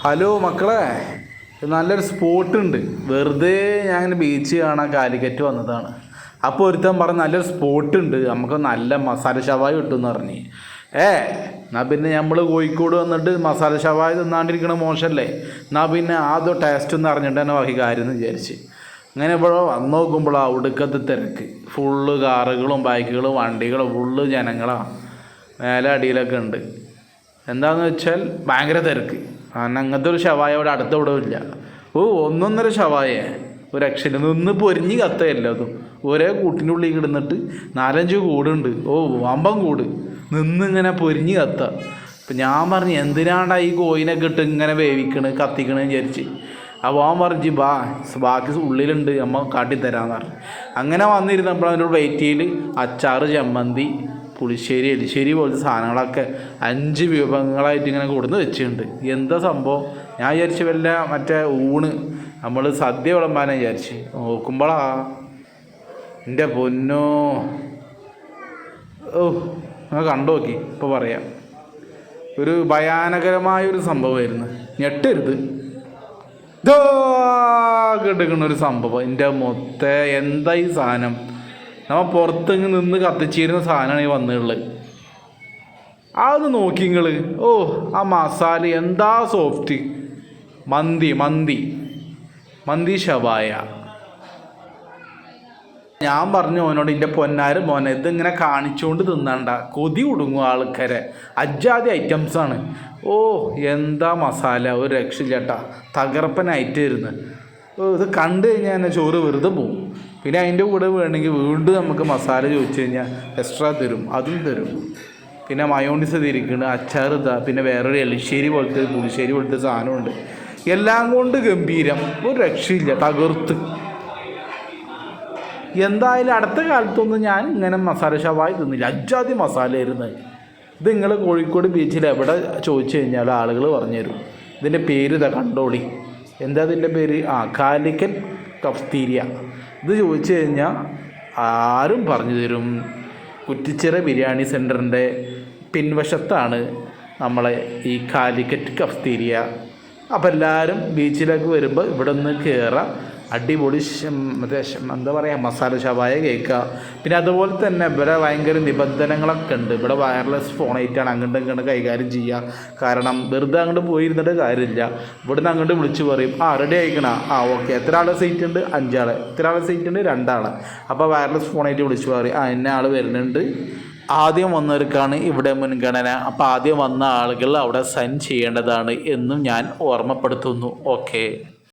Hello മക്കളെ നല്ലൊരു spot ഉണ്ട് വെറുതെ ഞാൻ ഇങ്ങനെ ബീച്ച് കാണാൻ കാലിക്കറ്റ് വന്നതാണ്. അപ്പോൾ ഒരുത്തൻ പറഞ്ഞ് നല്ലൊരു സ്പോട്ട് ഉണ്ട് നമുക്ക് നല്ല മസാല ഷവായി കിട്ടുമെന്ന് പറഞ്ഞ്. ഏ എന്നാ പിന്നെ നമ്മൾ കോഴിക്കോട് വന്നിട്ട് മസാല ഷവായി തിന്നാണ്ടിരിക്കണ മോശമല്ലേ എന്നാ പിന്നെ ആദ്യം ടേസ്റ്റ് ഒന്ന് അറിഞ്ഞിട്ട് തന്നെ ബാക്കി കാര്യം എന്ന് വിചാരിച്ച്. അങ്ങനെ ഇപ്പോഴോ വന്ന് നോക്കുമ്പോൾ അവിടുക്കത്തെ തിരക്ക്. ഫുള്ള് കാറുകളും ബൈക്കുകളും വണ്ടികളും ഫുള്ള് ജനങ്ങളാണ് മേലെ അടിയിലൊക്കെ ഉണ്ട്. എന്താണെന്ന് വെച്ചാൽ ഭയങ്കര തിരക്ക്. കാരണം അങ്ങനത്തെ ഒരു ഷവായ അവിടെ ഇല്ല ഓ ഒന്നൊന്നര ഷവായ ഒരു അക്ഷരം നിന്ന് പൊരിഞ്ഞ് കത്തയല്ല അതും. ഒരേ കൂട്ടിന്റെ ഉള്ളിൽ കിടന്നിട്ട് നാലഞ്ച് കൂടുണ്ട്. ഓ വമ്പം കൂട്. നിന്ന് ഇങ്ങനെ പൊരിഞ്ഞ് കത്ത. അപ്പം ഞാൻ പറഞ്ഞു എന്തിനാണ്ടാ ഈ കോയിനൊക്കെ ഇട്ട് ഇങ്ങനെ വേവിക്കണ് കത്തിക്കണ്? വിചാരിച്ച്. അപ്പോൾ അവൻ പറഞ്ഞു ബാ ബാക്കി ഉള്ളിലുണ്ട് അമ്മ കാട്ടിത്തരാന്ന് പറഞ്ഞു. അങ്ങനെ വന്നിരുന്നപ്പോൾ വെയിറ്റ് വെയിറ്റിയിൽ അച്ചാറ് ചമ്മന്തി പുളിശ്ശേരി എലിശ്ശേരി പോലത്തെ സാധനങ്ങളൊക്കെ അഞ്ച് വിഭവങ്ങളായിട്ട് ഇങ്ങനെ കൊടുന്ന് വെച്ചിട്ടുണ്ട്. എന്താ സംഭവം? ഞാൻ വിചാരിച്ചു വല്ല മറ്റേ ഊണ്. നമ്മൾ സദ്യ വിളമ്പാനെ വിചാരിച്ച്. നോക്കുമ്പോളാ. എന്റെ പൊന്നോ. ഓ നിങ്ങൾ കണ്ടു നോക്കി. ഇപ്പോൾ പറയാം. ഒരു ഭയാനകരമായ ഒരു സംഭവമായിരുന്നു. ഞെട്ടരുത്. ഇതോ കിടക്കുന്ന ഒരു സംഭവം. എന്റെ മൊത്തം എന്താ ഈ സാധനം? നമ്മ പുറത്തിങ്ങ് നിന്ന് കത്തിച്ചിരുന്ന സാധനമാണ് ഈ വന്നിട്ടുള്ളത്. അത് നോക്കി നിങ്ങൾ ഓ ആ മസാല എന്താ സോഫ്റ്റ് മന്തി മന്തി. മന്തി ഷവായ ഞാൻ പറഞ്ഞു മോനോട് എന്റെ പൊന്നാര് മോനെ ഇതിങ്ങനെ കാണിച്ചുകൊണ്ട് തിന്നണ്ട. കൊതി കൊടുങ്ങും ആൾക്കാരെ. അജാതി ഐറ്റംസാണ് ഓ എന്താ മസാല? ഒരു രക്ഷയില്ലട്ടാ. ചേട്ടാ ഓ ഇത് കണ്ടു കഴിഞ്ഞാൽ ചോറ് വെറുതെ പോവും. പിന്നെ അതിന്റെ കൂടെ വേണമെങ്കിൽ വീണ്ടും നമുക്ക് മസാല ചോദിച്ചു കഴിഞ്ഞാൽ എക്സ്ട്രാ തരും അതും തരും. പിന്നെ മയോണിസ് തിരിക്കുന്നു അച്ചാർ ഇതാ പിന്നെ വേറൊരു എലിശ്ശേരി പോലത്തെ പുളിശ്ശേരി പോലത്തെ സാധനമുണ്ട്. എല്ലാം കൊണ്ട് ഗംഭീരം ഒരു രക്ഷയില്ല തകർത്ത്. എന്തായാലും അടുത്ത കാലത്തൊന്നും ഞാൻ ഇങ്ങനെ മസാല ഷവായി തിന്നില്ല. അജാതി മസാല ആയിരുന്നു ഇത് നിങ്ങൾ കോഴിക്കോട് ബീച്ചിൽ എവിടെ ചോദിച്ചു കഴിഞ്ഞാൽ ആളുകൾ പറഞ്ഞു തരും ഇതിന്റെ പേര് ഇതാ കണ്ടോളി. എന്താ ഇതിന്റെ പേര്? ആ കാലിക്കൻ കഫ്തീരിയ. ഇത് ചോദിച്ചു കഴിഞ്ഞാൽ ആരും പറഞ്ഞു തരും. കുറ്റിച്ചിറ ബിരിയാണി സെന്ററിന്റെ പിൻവശത്താണ് നമ്മളെ ഈ കാലിക്കറ്റ് കഫ്തീരിയ. അപ്പോൾ എല്ലാവരും ബീച്ചിലേക്ക് വരുമ്പോൾ ഇവിടെ നിന്ന് കയറാം അടിപൊളി മറ്റേ എന്താ പറയുക മസാല ഷവായ കേൾക്കുക പിന്നെ അതുപോലെ തന്നെ ഇവിടെ ഭയങ്കര നിബന്ധനകളൊക്കെ ഉണ്ട്. ഇവിടെ വയർലെസ് ഫോൺ ഫോണായിട്ടാണ് അങ്ങോട്ടും ഇങ്ങോട്ട് കൈകാര്യം ചെയ്യുക കാരണം വെറുതെ അങ്ങോട്ട് പോയിരുന്നിട്ട് കാര്യമില്ല. ഇവിടുന്ന് അങ്ങോട്ട് വിളിച്ച് പറയും ആ റെഡി ആയിക്കണ. ആ ഓക്കെ എത്ര ആളെ സീറ്റ് ഉണ്ട്? അഞ്ചാൾ എത്ര ആളെ സീറ്റ് ഉണ്ട്? രണ്ടാൾ അപ്പോൾ വയർലെസ് ഫോണായിട്ട് വിളിച്ച് പറയും ആ എന്നെ ആൾ വരുന്നുണ്ട്. ആദ്യം വന്നവർക്കാണ് ഇവിടെ മുൻഗണന. അപ്പോൾ ആദ്യം വന്ന ആളുകൾ അവിടെ സൈൻ ചെയ്യേണ്ടതാണ് എന്നും ഞാൻ ഓർമ്മപ്പെടുത്തുന്നു. ഓക്കെ